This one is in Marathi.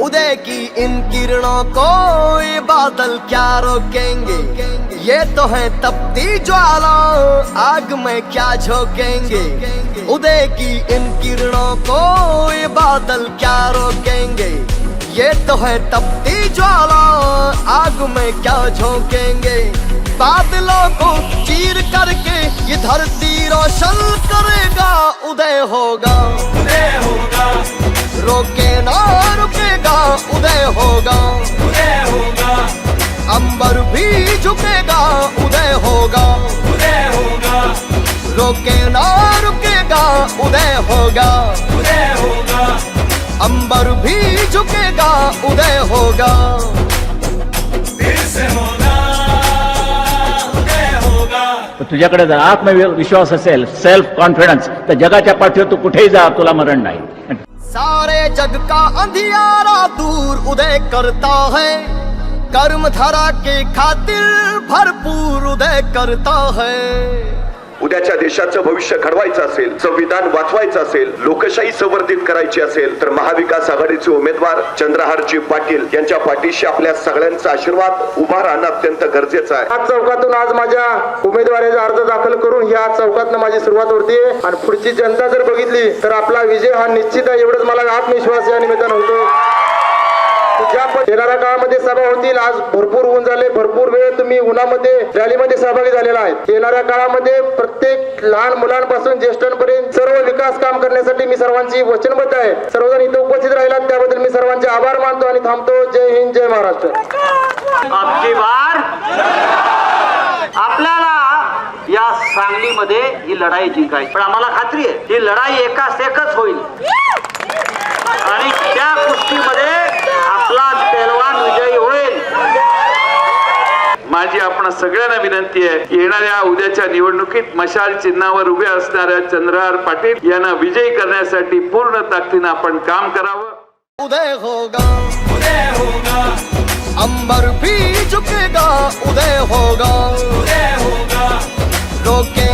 उदय की इन किरणों को ये बादल क्या रोकेंगे? ये तो है तपती ज्वाला आग में क्या झोंकेंगे? उदय की इन किरणों को ये बादल क्या रोकेंगे? ये तो है तपती ज्वाला आग में क्या झोंकेंगे? बादलों को चीर करके ये धरती रोशन करेगा उदय होगा। उदय होगा। रोके ना रुकेगा उदय होगा। उदय होगा। अंबर भी झुकेगा उदय होगा। उदय होगा। रोके ना रुकेगा उदय होगा। उदय होगा। अंबर भी तर तुझ्याकडे जर आत्मविश्वास असेल सेल्फ कॉन्फिडन्स तर जगाच्या पाठीवर तू कुठेही जा तुला मरण नाही. सारे जग का अंधियारा दूर उदय करता है? कर्म धरा के खातिर भरपूर उदय करता है। उद्याच्या देशाचं भविष्य घडवायचं असेल संविधान वाचवायचं असेल लोकशाही संवर्धित करायची असेल तर महाविकास आघाडीचे उमेदवार चंद्रहारजी पाटील यांच्या पाठीशी आपल्या सगळ्यांचा आशीर्वाद उभा राहणं अत्यंत गरजेचं आहे. आज चौकातून आज माझ्या उमेदवारीचा अर्ज दाखल करून ह्या चौकात माझी सुरुवात होती आणि पुढची जनता जर बघितली तर आपला विजय हा निश्चित आहे एवढंच मला आत्मविश्वास या निमित्तानं होतो. ज्या येणाऱ्या काळामध्ये सभा होतील. आज भरपूर ऊन झाले. भरपूर वेळ तुम्ही उन्हामध्ये रॅलीमध्ये सहभागी झालेला आहे. येणाऱ्या काळामध्ये प्रत्येक लहान मुलांपासून ज्येष्ठांपर्यंत सर्व विकास काम करण्यासाठी मी सर्वांची वचनबद्ध आहे. सर्वजण इथे उपस्थित राहिला त्याबद्दल मी सर्वांचे आभार मानतो आणि थांबतो. जय हिंद जय महाराष्ट्र. आपल्याला या सांगलीमध्ये ही लढाई जिंकायची. पण आम्हाला खात्री आहे ही लढाई एकाच एकच होईल. आणि त्या गोष्टीमध्ये आपला पेलवान विजयी होईल माझी आपण सगळ्यांना विनंती आहे. येणाऱ्या उद्याच्या निवडणुकीत मशाल चिन्हावर उभे असणाऱ्या चंद्रहार पाटील यांना विजयी करण्यासाठी पूर्ण ताकदीनं आपण काम करावं. उदय होगा उदय होगा. अंबर भी झुकेगा उदय होगा. उदय होगा. रोके